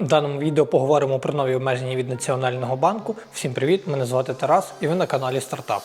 В даному відео поговоримо про нові обмеження від Національного банку. Всім привіт! Мене звати Тарас і ви на каналі Стартап.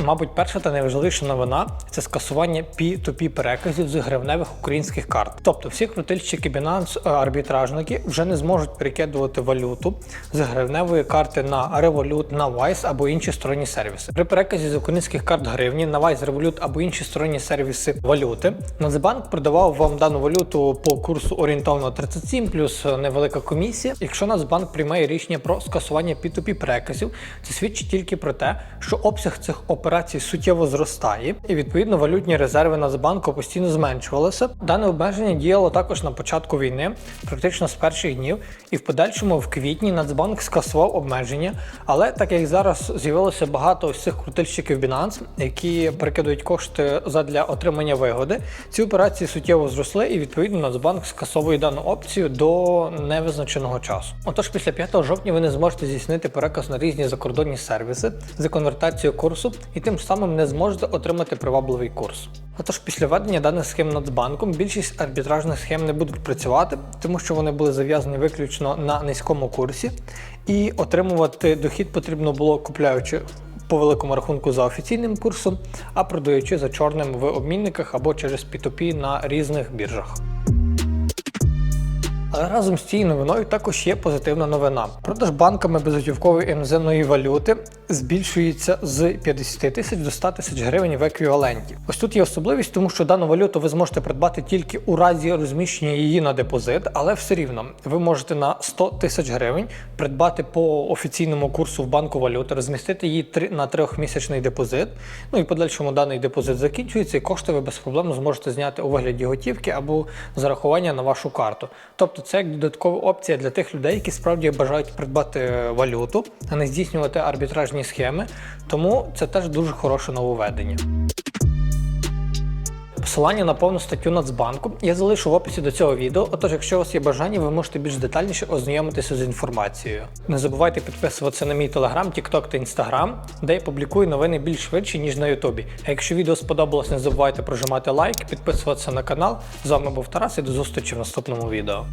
Мабуть, перша та найважливіша новина це скасування P2P переказів з гривневих українських карт. Тобто всі крутильщики Binance е, арбітражники вже не зможуть перекидувати валюту з гривневої карти на Revolut, на Wise або інші сторонні сервіси. При переказі з українських карт гривні на Wise, Revolut або інші сторонні сервіси валюти Нацбанк продавав вам дану валюту по курсу орієнтовно 37 плюс невелика комісія. Якщо Нацбанк приймає рішення про скасування P2P переказів, це свідчить тільки про те, що обсяг цих операцій суттєво зростає, і відповідно валютні резерви Нацбанку постійно зменшувалися. Дане обмеження діяло також на початку війни, практично з перших днів, і в подальшому в квітні Нацбанк скасував обмеження. Але так як зараз з'явилося багато ось цих крутильщиків Binance, які перекидують кошти задля отримання вигоди, ці операції суттєво зросли, і відповідно Нацбанк скасовує дану опцію до невизначеного часу. Отож, після 5 жовтня ви не зможете здійснити переказ на різні закордонні сервіси за конвертацією курсу і тим самим не зможете отримати привабливий курс. Отож, після введення даних схем Нацбанком більшість арбітражних схем не будуть працювати, тому що вони були зав'язані виключно на низькому курсі, і отримувати дохід потрібно було купляючи по великому рахунку за офіційним курсом, а продаючи за чорним в обмінниках або через P2P на різних біржах. Але разом з цією новиною також є позитивна новина. Продаж банками безготівкової іноземної валюти збільшується з 50 тисяч до 100 тисяч гривень в еквіваленті. Ось тут є особливість, тому що дану валюту ви зможете придбати тільки у разі розміщення її на депозит, але все рівно ви можете на 100 тисяч гривень придбати по офіційному курсу в банку валюти, розмістити її на трьохмісячний депозит. Ну і подальшому даний депозит закінчується, і кошти ви без проблем зможете зняти у вигляді готівки або зарахування на вашу карту. Тобто це як додаткова опція для тих людей, які справді бажають придбати валюту, а не здійснювати арбітражні схеми. Тому це теж дуже хороше нововведення. Посилання на повну статтю Нацбанку я залишу в описі до цього відео. Отож, якщо у вас є бажання, ви можете більш детальніше ознайомитися з інформацією. Не забувайте підписуватися на мій телеграм, тікток та інстаграм, де я публікую новини більш швидше, ніж на Ютубі. А якщо відео сподобалось, не забувайте прожимати лайк, підписуватися на канал. З вами був Тарас і до зустрічі в наступному відео.